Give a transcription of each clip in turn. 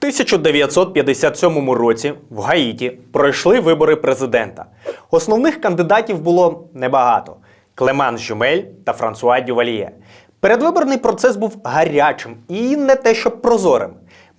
1957 році в Гаїті пройшли вибори президента. Основних кандидатів було небагато: Клеман Жюмель та Франсуа Дювальє. Передвиборний процес був гарячим і не те, щоб прозорим.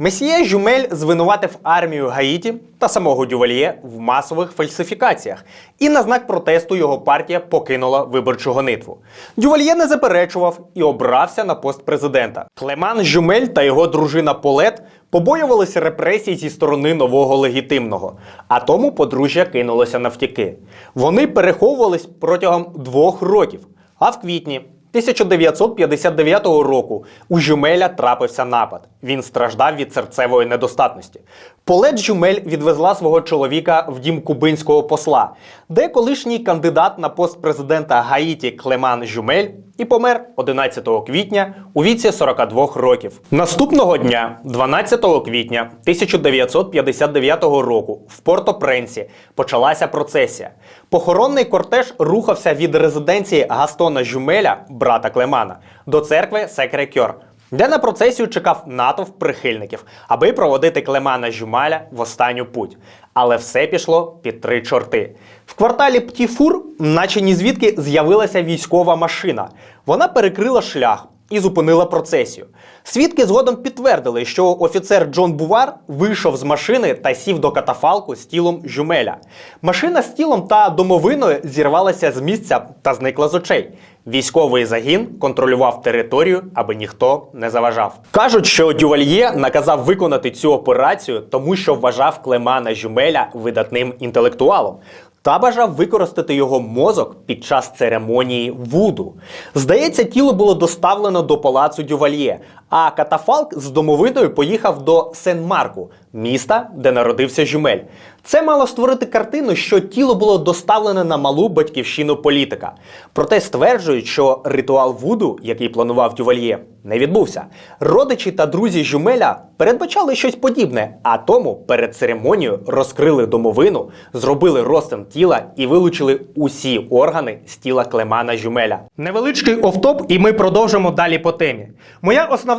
Месьє Жюмель звинуватив армію Гаїті та самого Дювальє в масових фальсифікаціях, і на знак протесту його партія покинула виборчу гонитву. Дювальє не заперечував і обрався на пост президента. Клеман Жюмель та його дружина Полет побоювалися репресій зі сторони нового легітимного, а тому подружжя кинулося навтіки. Вони переховувались протягом двох років, а в квітні 1959 року у Жюмеля трапився напад. Він страждав від серцевої недостатності. Полет Жюмель відвезла свого чоловіка в дім кубинського посла, де колишній кандидат на пост президента Гаїті Клеман Жюмель і помер 11 квітня у віці 42 років. Наступного дня, 12 квітня 1959 року, в Порто-Пренсі почалася процесія. Похоронний кортеж рухався від резиденції Гастона Жюмеля, брата Клемана, до церкви Секрекьор, де на процесію чекав натовп прихильників, аби проводити Клемана Жюмаля в останню путь. Але все пішло під три чорти. В кварталі Птіфур, наче ні звідки, з'явилася військова машина. Вона перекрила шлях і зупинила процесію. Свідки згодом підтвердили, що офіцер Джон Бувар вийшов з машини та сів до катафалку з тілом Жюмеля. Машина з тілом та домовиною зірвалася з місця та зникла з очей. Військовий загін контролював територію, аби ніхто не заважав. Кажуть, що Дювальє наказав виконати цю операцію, тому що вважав Клемана Жюмеля видатним інтелектуалом та бажав використати його мозок під час церемонії Вуду. Здається, тіло було доставлено до палацу Дювальє, а катафалк з домовиною поїхав до Сен-Марку, міста, де народився Жюмель. Це мало створити картину, що тіло було доставлене на малу батьківщину політика. Проте стверджують, що ритуал Вуду, який планував Дювальє, не відбувся. Родичі та друзі Жюмеля передбачали щось подібне, а тому перед церемонією розкрили домовину, зробили розтин тіла і вилучили усі органи з тіла Клемана Жюмеля. Невеличкий офтоп, і ми продовжимо далі по темі. Моя основна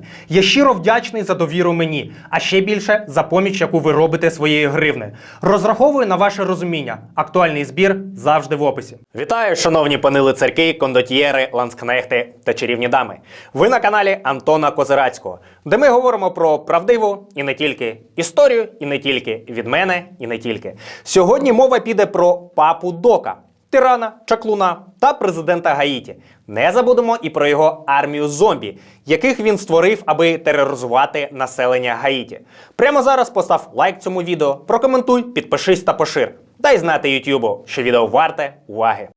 Я щиро вдячний за довіру мені, а ще більше за поміч, яку ви робите своєю гривнею. Розраховую на ваше розуміння. Актуальний збір завжди в описі. Вітаю, шановні пани лицарки, кондотьєри, ланскнехти та чарівні дами. Ви на каналі Антона Козирацького, де ми говоримо про правдиву і не тільки історію, і не тільки від мене, і не тільки. Сьогодні мова піде про папу Дока. Тирана, чаклуна та президента Гаїті. Не забудемо і про його армію зомбі, яких він створив, аби тероризувати населення Гаїті. Прямо зараз постав лайк цьому відео, прокоментуй, підпишись та пошир. Дай знати Ютубу, що відео варте уваги.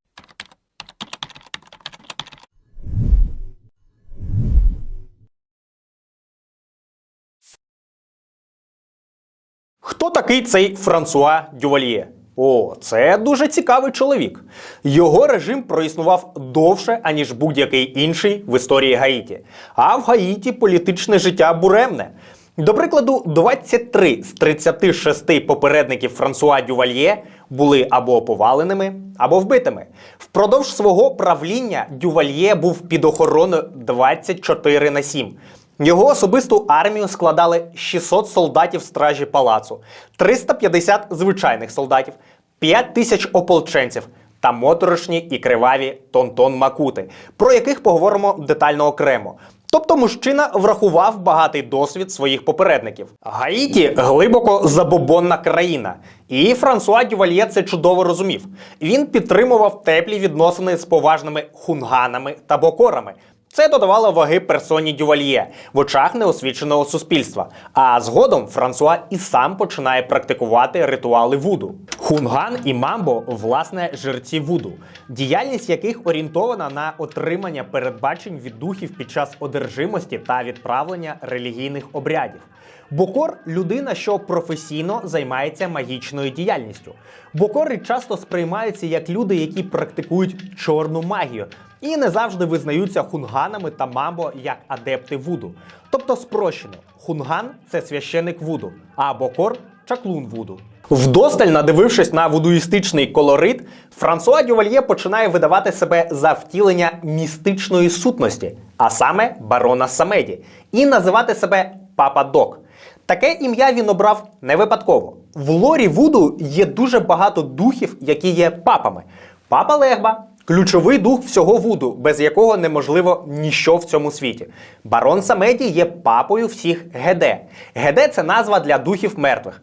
Хто такий цей Франсуа Дювальє? О, це дуже цікавий чоловік. Його режим проіснував довше, аніж будь-який інший в історії Гаїті. А в Гаїті політичне життя буремне. До прикладу, 23 з 36 попередників Франсуа Дювальє були або поваленими, або вбитими. Впродовж свого правління Дювальє був під охороною 24 на 7. Його особисту армію складали 600 солдатів стражі палацу, 350 звичайних солдатів, 5 тисяч ополченців та моторошні і криваві Тонтон Макути, про яких поговоримо детально окремо. Тобто мужчина врахував багатий досвід своїх попередників. Гаїті глибоко забобонна країна, і Франсуа Дювальє це чудово розумів. Він підтримував теплі відносини з поважними хунганами та бокорами. Це додавало ваги персоні Дювальє в очах неосвіченого суспільства. А згодом Франсуа і сам починає практикувати ритуали вуду. Хунган і мамбо власне жерці вуду, діяльність яких орієнтована на отримання передбачень від духів під час одержимості та відправлення релігійних обрядів. Бокор людина, що професійно займається магічною діяльністю. Бокори часто сприймаються як люди, які практикують чорну магію, і не завжди визнаються хунганами та мамбо як адепти вуду. Тобто спрощено, хунган це священик вуду, а бокор чаклун вуду. Вдосталь надивившись на вудуїстичний колорит, Франсуа Дювальє починає видавати себе за втілення містичної сутності, а саме барона Самеді, і називати себе Папа Док. Таке ім'я він обрав не випадково. В лорі Вуду є дуже багато духів, які є папами. Папа Легба ключовий дух всього Вуду, без якого неможливо ніщо в цьому світі. Барон Самеді є папою всіх Геде. Геде це назва для духів мертвих.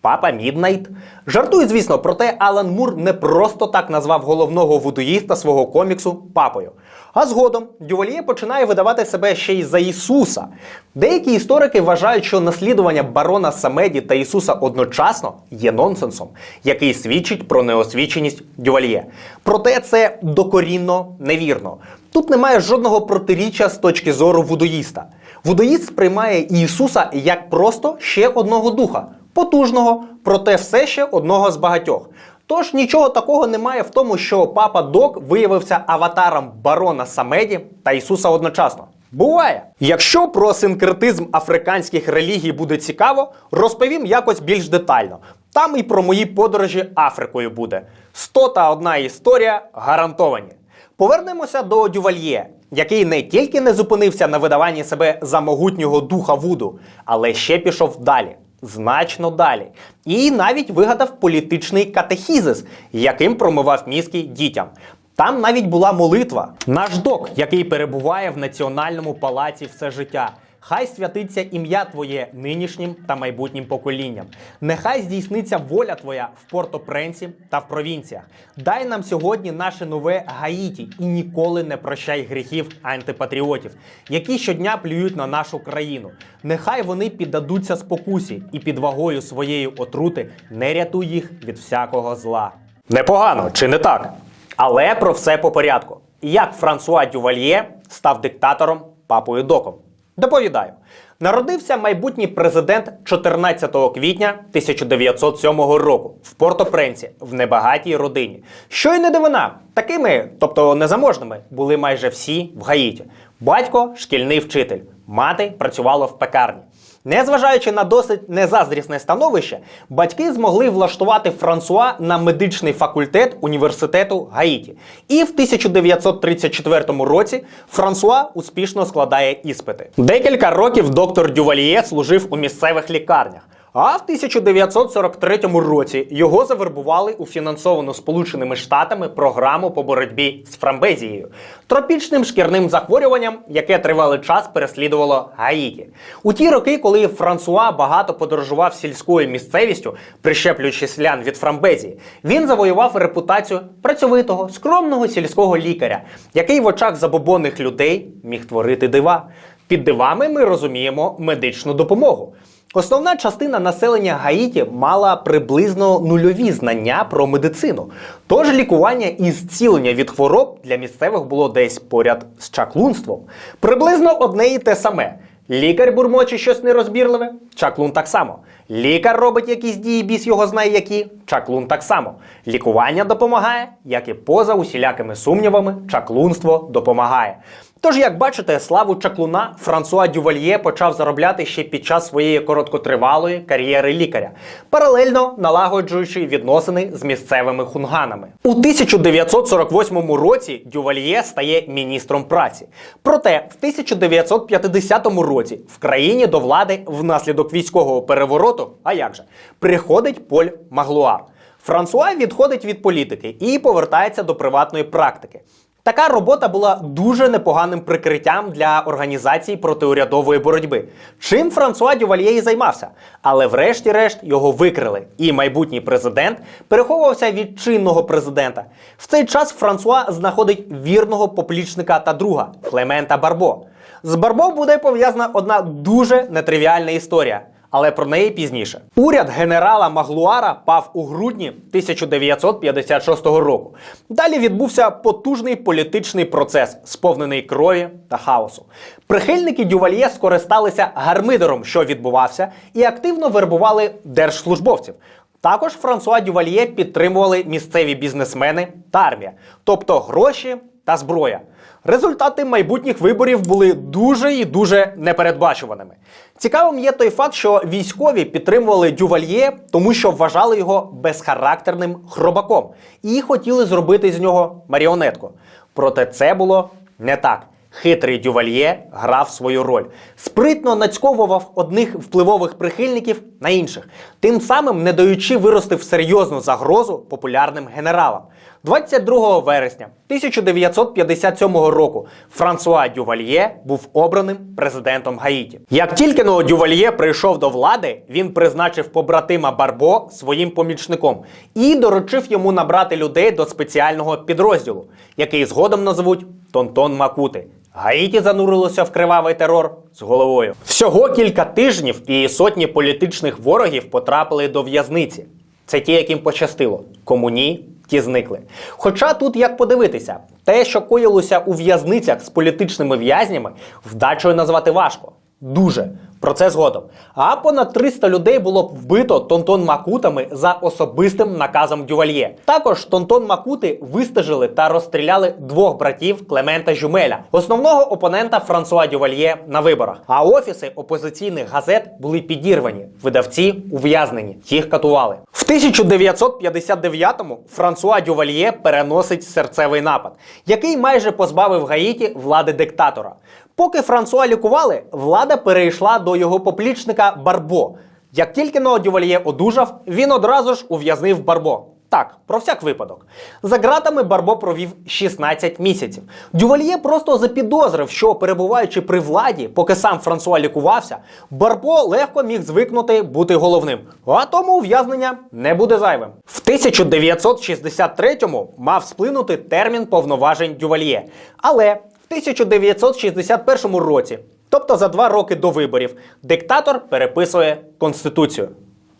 Папа Міднайт. Жартую, звісно, проте Алан Мур не просто так назвав головного вудуїста свого коміксу папою. А згодом Дювальє починає видавати себе ще й за Ісуса. Деякі історики вважають, що наслідування барона Самеді та Ісуса одночасно є нонсенсом, який свідчить про неосвіченість Дювальє. Проте це докорінно невірно. Тут немає жодного протиріччя з точки зору вудуїста. Вудуїст сприймає Ісуса як просто ще одного духа потужного, проте все ще одного з багатьох. Тож нічого такого немає в тому, що папа Док виявився аватаром барона Самеді та Ісуса одночасно. Буває. Якщо про синкретизм африканських релігій буде цікаво, розповім якось більш детально. Там і про мої подорожі Африкою буде. Сто та одна історія гарантовані. Повернемося до Дювальє, який не тільки не зупинився на видаванні себе за могутнього духа Вуду, але ще пішов далі значно далі. І навіть вигадав політичний катехізис, яким промивав мізки дітям. Там навіть була молитва. Наш док, який перебуває в національному палаці все життя. Хай святиться ім'я Твоє нинішнім та майбутнім поколінням. Нехай здійсниться воля Твоя в Порто-Пренсі та в провінціях. Дай нам сьогодні наше нове Гаїті і ніколи не прощай гріхів антипатріотів, які щодня плюють на нашу країну. Нехай вони піддадуться спокусі і під вагою своєї отрути не рятуй їх від всякого зла. Непогано, чи не так? Але про все по порядку. Як Франсуа Дювальє став диктатором папою доком? Доповідаю. Народився майбутній президент 14 квітня 1907 року в Порто-Пренсі в небагатій родині. Що й не дивина, такими, тобто незаможними, були майже всі в Гаїті. Батько шкільний вчитель, мати працювала в пекарні. Незважаючи на досить незаздрісне становище, батьки змогли влаштувати Франсуа на медичний факультет університету Гаїті. І в 1934 році Франсуа успішно складає іспити. Декілька років доктор Дювальє служив у місцевих лікарнях. А в 1943 році його завербували у фінансовану Сполученими Штатами програму по боротьбі з фрамбезією, тропічним шкірним захворюванням, яке тривалий час переслідувало Гаїті. У ті роки, коли Франсуа багато подорожував сільською місцевістю, прищеплюючи селян від фрамбезії, він завоював репутацію працьовитого, скромного сільського лікаря, який в очах забобонних людей міг творити дива. Під дивами ми розуміємо медичну допомогу. Основна частина населення Гаїті мала приблизно нульові знання про медицину. Тож лікування і зцілення від хвороб для місцевих було десь поряд з чаклунством. Приблизно одне і те саме. Лікар бурмоче щось нерозбірливе, чаклун так само. Лікар робить якісь дії, біс його знає які, чаклун так само. Лікування допомагає, як і поза усілякими сумнівами, чаклунство допомагає. Тож, як бачите, славу чаклуна Франсуа Дювальє почав заробляти ще під час своєї короткотривалої кар'єри лікаря, паралельно налагоджуючи відносини з місцевими хунганами. У 1948 році Дювальє стає міністром праці. Проте в 1950 році в країні до влади внаслідок військового перевороту, а як же, приходить Поль Маглуар. Франсуа відходить від політики і повертається до приватної практики. Така робота була дуже непоганим прикриттям для організації протиурядової боротьби, чим Франсуа Дювальє і займався. Але врешті-решт його викрили, і майбутній президент переховувався від чинного президента. В цей час Франсуа знаходить вірного поплічника та друга Клемента Барбо. З Барбо буде пов'язана одна дуже нетривіальна історія. Але про неї пізніше. Уряд генерала Маглуара пав у грудні 1956 року. Далі відбувся потужний політичний процес, сповнений крові та хаосу. Прихильники Дювальє скористалися гармидером, що відбувався, і активно вербували держслужбовців. Також Франсуа Дювальє підтримували місцеві бізнесмени та армія, тобто гроші та зброя. Результати майбутніх виборів були дуже і дуже непередбачуваними. Цікавим є той факт, що військові підтримували Дювальє, тому що вважали його безхарактерним хробаком і хотіли зробити з нього маріонетку. Проте це було не так. Хитрий Дювальє грав свою роль, спритно нацьковував одних впливових прихильників на інших, тим самим не даючи вирости в серйозну загрозу популярним генералам. 22 вересня 1957 року Франсуа Дювальє був обраним президентом Гаїті. Як тільки но Дювальє прийшов до влади, він призначив побратима Барбо своїм помічником і доручив йому набрати людей до спеціального підрозділу, який згодом назвуть Тонтон Макути. Гаїті занурилося в кривавий терор з головою. Всього кілька тижнів і сотні політичних ворогів потрапили до в'язниці. Це ті, яким пощастило. Кому ні, ті зникли. Хоча тут як подивитися, те, що коїлося у в'язницях з політичними в'язнями, вдачою назвати важко. Дуже. Про це згодом. А понад 300 людей було б вбито Тонтон Макутами за особистим наказом Дювальє. Також Тонтон Макути вистежили та розстріляли двох братів Клемента Жумеля, основного опонента Франсуа Дювальє на виборах. А офіси опозиційних газет були підірвані, видавці ув'язнені, їх катували. В 1959-му Франсуа Дювальє переносить серцевий напад, який майже позбавив Гаїті влади диктатора. Поки Франсуа лікували, влада перейшла до його поплічника Барбо. Як тільки но Дювальє одужав, він одразу ж ув'язнив Барбо. Так, про всяк випадок. За ґратами Барбо провів 16 місяців. Дювальє просто запідозрив, що перебуваючи при владі, поки сам Франсуа лікувався, Барбо легко міг звикнути бути головним. А тому ув'язнення не буде зайвим. В 1963-му мав сплинути термін повноважень Дювальє. Але 1961 році, тобто за два роки до виборів, диктатор переписує конституцію.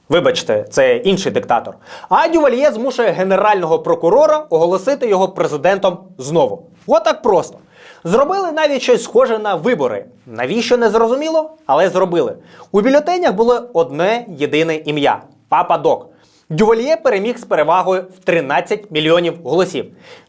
Вибачте, це інший диктатор. А Дювальє змушує генерального прокурора оголосити його президентом знову. Отак просто. Зробили навіть щось схоже на вибори. Навіщо не зрозуміло, але зробили. У бюлетенях було одне єдине ім'я Папа Док. Дювальє переміг з перевагою в 13 мільйонів голосів.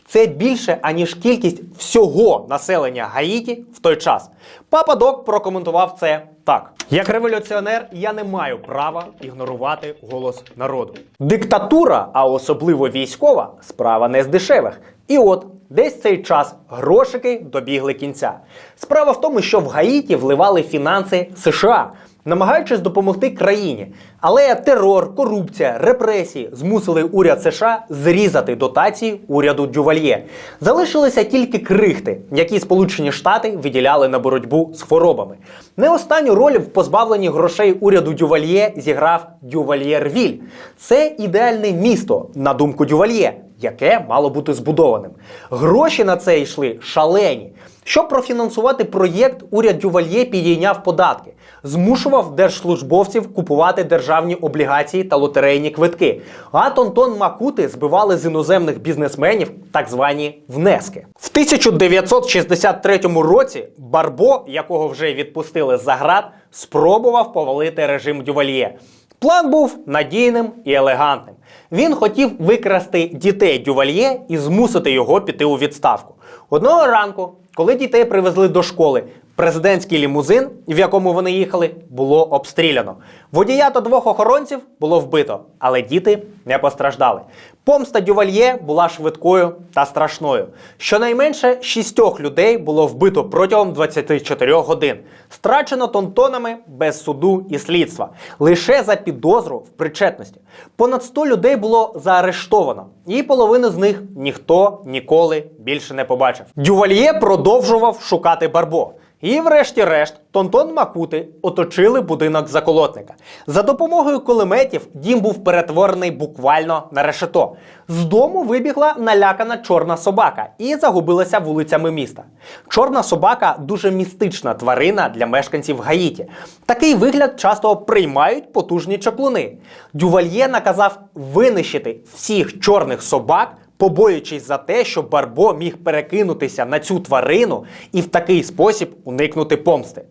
Це більше, аніж кількість всього населення Гаїті в той час. Папа Док прокоментував це так: як революціонер, я не маю права ігнорувати голос народу. Диктатура, а особливо військова, справа не з дешевих. І от десь цей час грошики добігли кінця. Справа в тому, що в Гаїті вливали фінанси США намагаючись допомогти країні. Але терор, корупція, репресії змусили уряд США зрізати дотації уряду Дювальє. Залишилися тільки крихти, які Сполучені Штати виділяли на боротьбу з хворобами. Не останню роль в позбавленні грошей уряду Дювальє зіграв Дювальєрвіль. Це ідеальне місто, на думку Дювальє, яке мало бути збудованим. Гроші на це йшли шалені. Щоб профінансувати проєкт, уряд Дювальє підійняв податки, змушував держслужбовців купувати державні облігації та лотерейні квитки. А Тонтон Макути збивали з іноземних бізнесменів так звані внески. В 1963 році Барбо, якого вже відпустили за град, спробував повалити режим Дювальє. План був надійним і елегантним. Він хотів викрасти дітей Дювальє і змусити його піти у відставку. Одного ранку, коли дітей привезли до школи, президентський лімузин, в якому вони їхали, було обстріляно. Водія та двох охоронців було вбито, але діти не постраждали. Помста Дювальє була швидкою та страшною. Щонайменше шістьох людей було вбито протягом 24 годин, страчено тонтонами без суду і слідства, лише за підозру в причетності. Понад 100 людей було заарештовано, і половину з них ніхто ніколи більше не побачив. Дювальє продовжував шукати Барбо. І, врешті-решт, Тонтон Макути оточили будинок заколотника. За допомогою кулеметів дім був перетворений буквально на решето. З дому вибігла налякана чорна собака і загубилася вулицями міста. Чорна собака дуже містична тварина для мешканців Гаїті. Такий вигляд часто приймають потужні чаклуни. Дювальє наказав винищити всіх чорних собак побоюючись за те, що Барбо міг перекинутися на цю тварину і в такий спосіб уникнути помсти.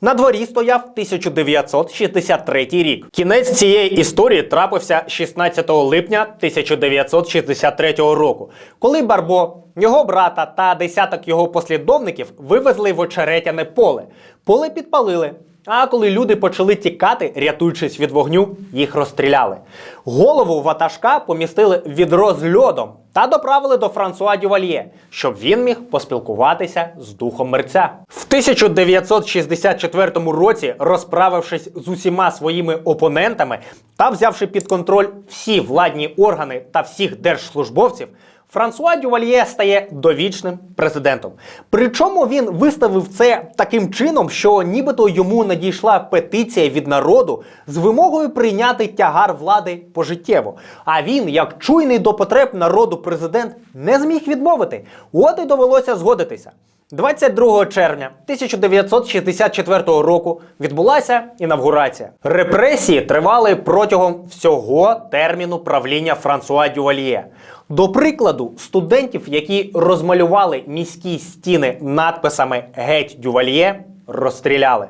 На дворі стояв 1963 рік. Кінець цієї історії трапився 16 липня 1963 року, коли Барбо, його брата та десяток його послідовників вивезли в очеретяне поле. Поле підпалили. А коли люди почали тікати, рятуючись від вогню, їх розстріляли. Голову ватажка помістили відро з льодом та доправили до Франсуа Дювальє, щоб він міг поспілкуватися з духом мерця. В 1964 році, розправившись з усіма своїми опонентами та взявши під контроль всі владні органи та всіх держслужбовців. Франсуа Дювальє стає довічним президентом. Причому він виставив це таким чином, що нібито йому надійшла петиція від народу з вимогою прийняти тягар влади пожиттєво. А він, як чуйний до потреб народу президент, не зміг відмовити. От і довелося згодитися. 22 червня 1964 року відбулася інавгурація. Репресії тривали протягом всього терміну правління Франсуа Дювальє. До прикладу, студентів, які розмалювали міські стіни надписами Геть Дювальє, розстріляли.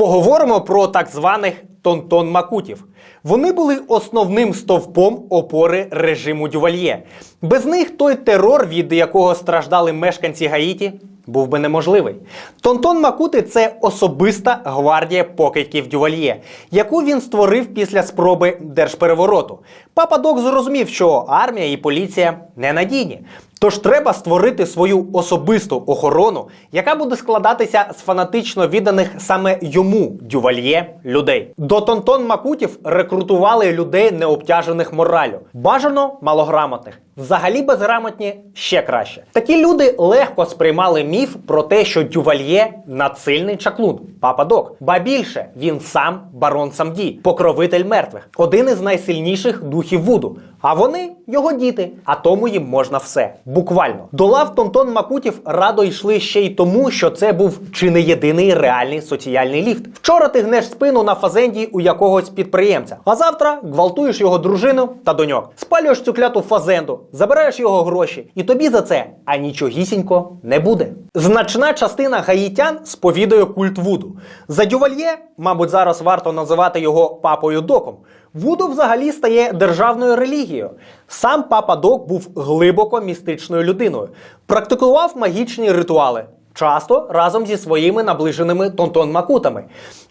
Поговоримо про так званих тонтон-макутів. Вони були основним стовпом опори режиму Дювальє. Без них той терор, від якого страждали мешканці Гаїті, був би неможливий. Тонтон Макути це особиста гвардія покидьків Дювальє, яку він створив після спроби держперевороту. Папа Док зрозумів, що армія і поліція ненадійні. Тож треба створити свою особисту охорону, яка буде складатися з фанатично відданих саме йому дювальє людей. До Тонтон Макутів рекрутували людей, необтяжених моралю, бажано малограмотних. Взагалі безграмотні ще краще. Такі люди легко сприймали міф про те, що дювальє надсильний чаклун, папа Док. Ба більше він сам барон Самді, покровитель мертвих, один із найсильніших духів Вуду. А вони його діти, а тому їм можна все. Буквально до лав Тонтон Макутів радо йшли ще й тому, що це був чи не єдиний реальний соціальний ліфт. Вчора ти гнеш спину на фазенді у якогось підприємця, а завтра гвалтуєш його дружину та доньок, спалюєш цю кляту фазенду, забираєш його гроші, і тобі за це а нічогісінько не буде. Значна частина гаїтян сповідує культ Вуду. За Дювальє, мабуть, зараз варто називати його папою доком. Вуду взагалі стає державною релігією. Сам папа Док був глибоко містичною людиною, практикував магічні ритуали. Часто разом зі своїми наближеними тонтон-макутами.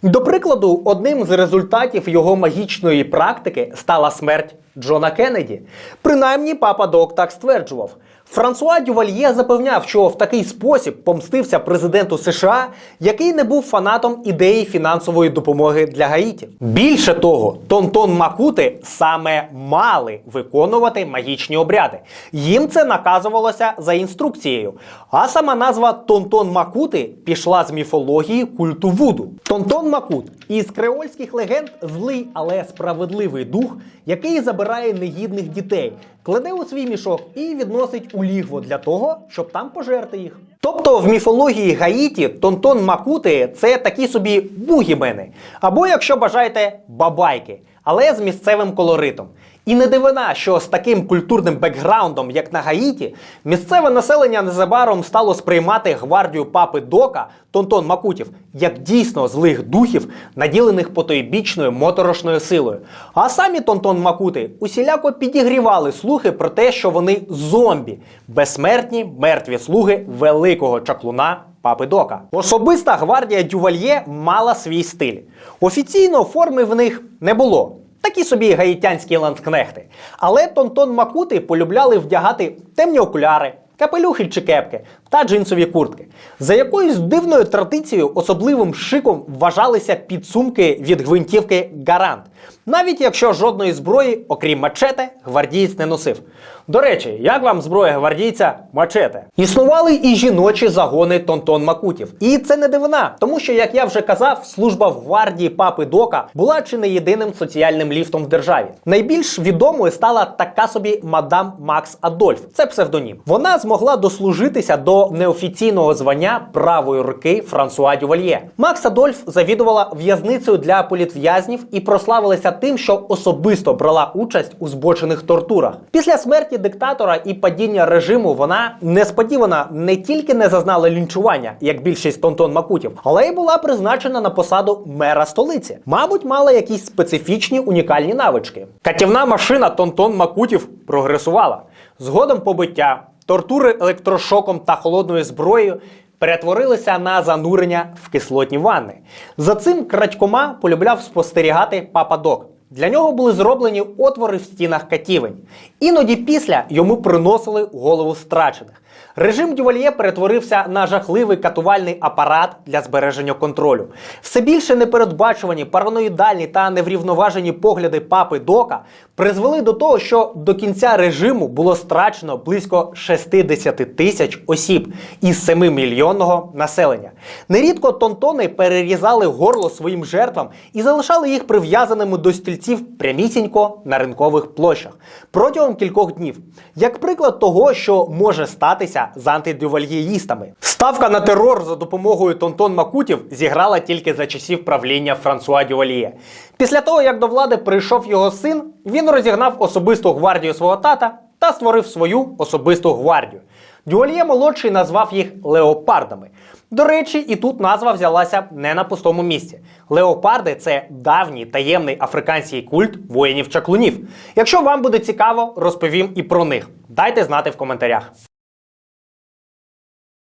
До прикладу, одним з результатів його магічної практики стала смерть Джона Кеннеді. Принаймні, папа Док так стверджував. Франсуа Дювальє запевняв, що в такий спосіб помстився президенту США, який не був фанатом ідеї фінансової допомоги для Гаїті. Більше того, Тонтон Макути саме мали виконувати магічні обряди. Їм це наказувалося за інструкцією. А сама назва Тонтон Макути пішла з міфології культу Вуду. Тонтон Макут із креольських легенд злий, але справедливий дух, який забирає негідних дітей, кладе у свій мішок і відносить у лігво для того, щоб там пожерти їх. Тобто в міфології Гаїті Тонтон Макути це такі собі бугімени, або, якщо бажаєте, бабайки, але з місцевим колоритом. І не дивина, що з таким культурним бекграундом, як на Гаїті, місцеве населення незабаром стало сприймати гвардію папи Дока Тонтон Макутів як дійсно злих духів, наділених потойбічною моторошною силою. А самі Тонтон Макути усіляко підігрівали слухи про те, що вони зомбі, безсмертні мертві слуги великого чаклуна. Папи Дока. Особиста гвардія Дювальє мала свій стиль. Офіційно форми в них не було. Такі собі гаїтянські ланцкнехти, Але Тонтон Макути полюбляли вдягати темні окуляри, капелюхи чи кепки та джинсові куртки. За якоюсь дивною традицією особливим шиком вважалися підсумки від гвинтівки Гарант, навіть якщо жодної зброї, окрім мачете, гвардієць не носив. До речі, як вам зброя гвардійця мачете? Існували і жіночі загони Тонтон Макутів. І це не дивина, тому що, як я вже казав, служба в гвардії папи Дока була чи не єдиним соціальним ліфтом в державі. Найбільш відомою стала така собі мадам Макс Адольф. Це псевдонім. Вона змогла дослужитися до неофіційного звання правої руки Франсуа Дювальє. Макс Адольф завідувала в'язницею для політв'язнів і прославилася тим, що особисто брала участь у збочених тортурах. Після смерті диктатора і падіння режиму вона несподівано не тільки не зазнала лінчування, як більшість тонтон макутів, але й була призначена на посаду мера столиці. Мабуть, мала якісь специфічні унікальні навички. Катівна машина тонтон макутів прогресувала. Згодом побиття, тортури електрошоком та холодною зброєю. Перетворилися на занурення в кислотні ванни. За цим крадькома полюбляв спостерігати пападок. Для нього були зроблені отвори в стінах катівень. Іноді після йому приносили голову страчених. Режим Дювальє перетворився на жахливий катувальний апарат для збереження контролю. Все більше непередбачувані, параноїдальні та неврівноважені погляди папи Дока призвели до того, що до кінця режиму було страчено близько 60 тисяч осіб із 7 мільйонного населення. Нерідко тонтони перерізали горло своїм жертвам і залишали їх прив'язаними до стільців прямісінько на ринкових площах протягом кількох днів. Як приклад того, що може статися з антидювальєїстами. Ставка на терор за допомогою тонтон Макутів зіграла тільки за часів правління Франсуа Дювальє. Після того, як до влади прийшов його син, він розігнав особисту гвардію свого тата та створив свою особисту гвардію. Дювальє молодший назвав їх леопардами. До речі, і тут назва взялася не на пустому місці. Леопарди це давній таємний африканський культ воїнів-чаклунів. Якщо вам буде цікаво, розповім і про них. Дайте знати в коментарях.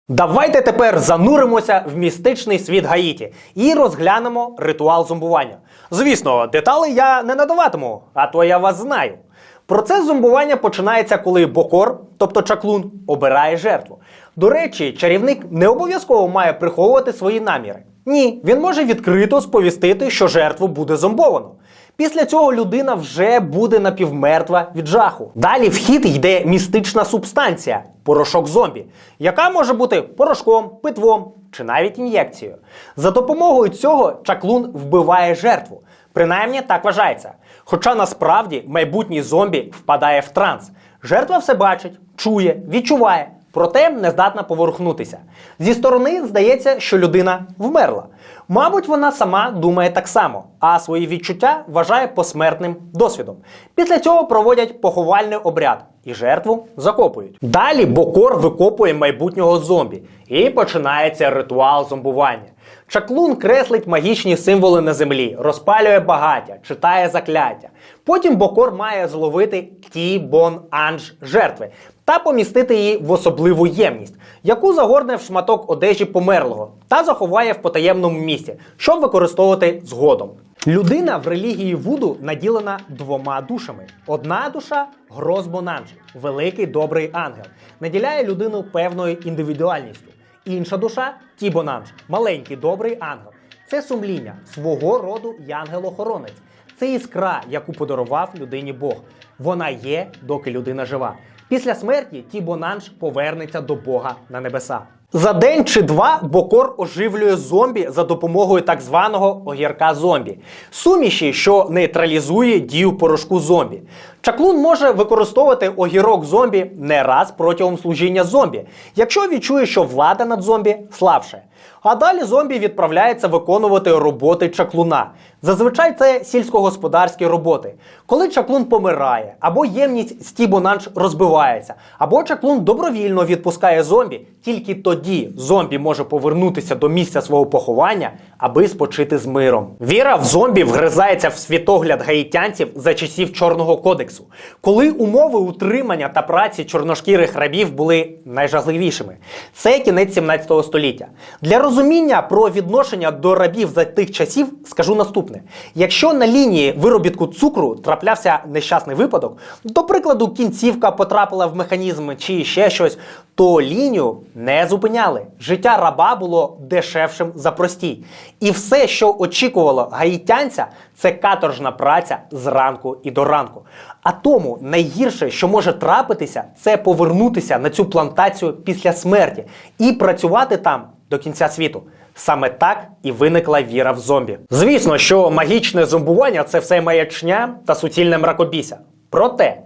Давайте тепер зануримося в містичний світ Гаїті і розглянемо ритуал зомбування. Звісно, деталей я не надаватиму, а то я вас знаю. Процес зомбування починається, коли бокор, тобто чаклун, обирає жертву. До речі, чарівник не обов'язково має приховувати свої наміри. Ні, він може відкрито сповістити, що жертву буде зомбовано. Після цього людина вже буде напівмертва від жаху. Далі в хід йде містична субстанція порошок зомбі, яка може бути порошком, питвом чи навіть ін'єкцією. За допомогою цього чаклун вбиває жертву. Принаймні так вважається. Хоча насправді майбутній зомбі впадає в транс. Жертва все бачить, чує, відчуває, проте не здатна поворухнутися. Зі сторони здається, що людина вмерла. Мабуть, вона сама думає так само, а свої відчуття вважає посмертним досвідом. Після цього проводять поховальний обряд і жертву закопують. Далі бокор викопує майбутнього зомбі, і починається ритуал зомбування. Чаклун креслить магічні символи на землі, розпалює багаття, читає закляття. Потім бокор має зловити ті-бон анж жертви та помістити її в особливу ємність, яку загорне в шматок одежі померлого та заховає в потаємному місці, щоб використовувати згодом. Людина в релігії Вуду наділена двома душами. Одна душа Грозбонанж, великий добрий ангел, наділяє людину певною індивідуальністю. Інша душа Тібонанж, маленький добрий ангел. Це сумління свого роду янгел-охоронець. Це іскра, яку подарував людині Бог. Вона є, доки людина жива. Після смерті Тібонанш повернеться до Бога на небеса. За день чи два Бокор оживлює зомбі за допомогою так званого огірка зомбі, суміші, що нейтралізує дію порошку зомбі. Чаклун може використовувати огірок зомбі не раз протягом служіння зомбі, якщо відчує, що влада над зомбі слабше. А далі зомбі відправляється виконувати роботи чаклуна. Зазвичай це сільськогосподарські роботи. Коли чаклун помирає, або ємність стібонанч розбивається, або чаклун добровільно відпускає зомбі, тільки тоді зомбі може повернутися до місця свого поховання, аби спочити з миром. Віра в зомбі вгризається в світогляд гаїтянців за часів Чорного кодексу. Коміксу, коли умови утримання та праці чорношкірих рабів були найжахливішими. Це кінець 17 століття. Для розуміння про відношення до рабів за тих часів скажу наступне: якщо на лінії виробітку цукру траплявся нещасний випадок, до прикладу, кінцівка потрапила в механізм чи ще щось, то лінію не зупиняли. Життя раба було дешевшим за простій. І все, що очікувало гаїтянця, це каторжна праця зранку і до ранку. А тому найгірше, що може трапитися, це повернутися на цю плантацію після смерті і працювати там до кінця світу. Саме так і виникла віра в зомбі. Звісно, що магічне зомбування це все маячня та суцільне мракобіся. Проте,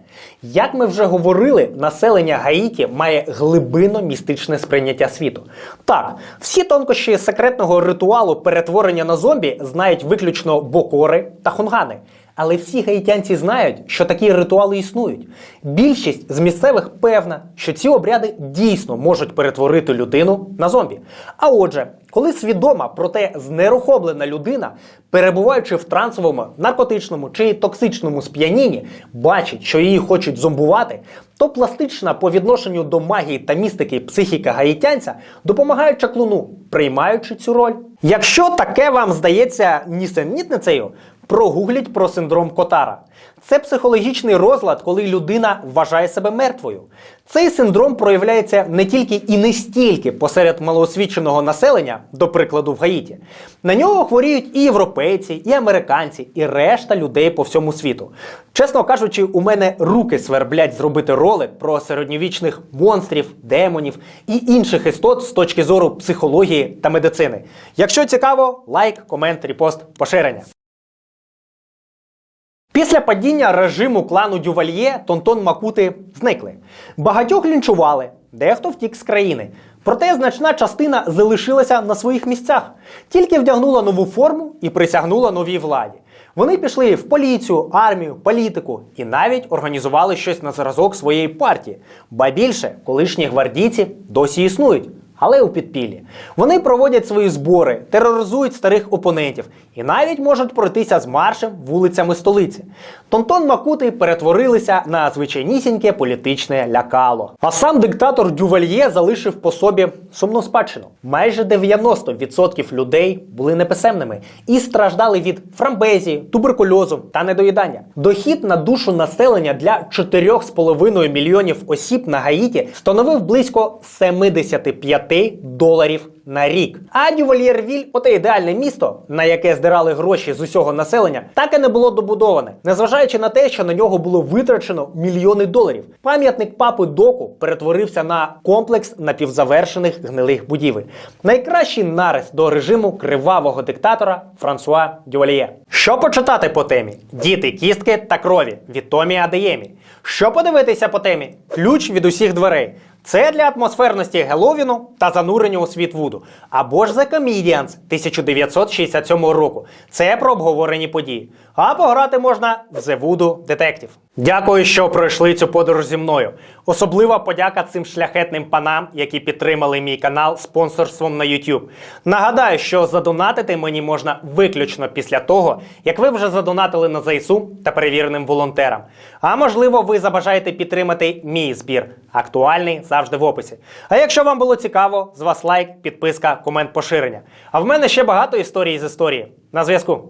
як ми вже говорили, населення Гаїті має глибинно містичне сприйняття світу. Так, всі тонкощі секретного ритуалу перетворення на зомбі знають виключно бокори та хунгани. Але всі гаїтянці знають, що такі ритуали існують. Більшість з місцевих певна, що ці обряди дійсно можуть перетворити людину на зомбі. А отже, коли свідома, проте знерухоблена людина, перебуваючи в трансовому, наркотичному чи токсичному сп'янінні, бачить, що її хочуть зомбувати, то пластична по відношенню до магії та містики психіка гаїтянця допомагає чаклуну, приймаючи цю роль. Якщо таке вам здається нісенітницею, прогугліть про синдром Котара. Це психологічний розлад, коли людина вважає себе мертвою. Цей синдром проявляється не тільки і не стільки посеред малоосвіченого населення, до прикладу, в Гаїті. На нього хворіють і європейці, і американці, і решта людей по всьому світу. Чесно кажучи, у мене руки сверблять зробити ролик про середньовічних монстрів, демонів і інших істот з точки зору психології та медицини. Якщо цікаво, лайк, комент, репост, поширення. Після падіння режиму клану Дювальє Тонтон Макути зникли. Багатьох лінчували, дехто втік з країни. Проте значна частина залишилася на своїх місцях, тільки вдягнула нову форму і присягнула новій владі. Вони пішли в поліцію, армію, політику і навіть організували щось на зразок своєї партії. Ба більше, колишні гвардійці досі існують. Але у підпіллі. Вони проводять свої збори, тероризують старих опонентів і навіть можуть пройтися з маршем вулицями столиці. Тонтон Макути перетворилися на звичайнісіньке політичне лякало. А сам диктатор Дювальє залишив по собі сумну спадщину. Майже 90% людей були неписемними і страждали від фрамбезії, туберкульозу та недоїдання. Дохід на душу населення для 4,5 мільйонів осіб на Гаїті становив близько 75 доларів на рік. А Дювальєрвіль, оте ідеальне місто, на яке здирали гроші з усього населення, так і не було добудоване, незважаючи на те, що на нього було витрачено мільйони доларів. Пам'ятник папи доку перетворився на комплекс напівзавершених гнилих будівель. Найкращий нарис до режиму кривавого диктатора Франсуа Дювальє. Що почитати по темі? Діти, кістки та крові від Томі Адеємі. Що подивитися по темі? Ключ від усіх дверей. Це для атмосферності Геловіну та занурення у світ Вуду. Або ж The Comedians 1967 року. Це про обговорені події. А пограти можна в The Voodoo Detective. Дякую, що пройшли цю подорож зі мною. Особлива подяка цим шляхетним панам, які підтримали мій канал спонсорством на YouTube. Нагадаю, що задонатити мені можна виключно після того, як ви вже задонатили на ЗСУ та перевіреним волонтерам. А можливо, ви забажаєте підтримати мій збір. Актуальний завжди в описі. А якщо вам було цікаво, з вас лайк, підписка, комент, поширення. А в мене ще багато історій з історії. На зв'язку.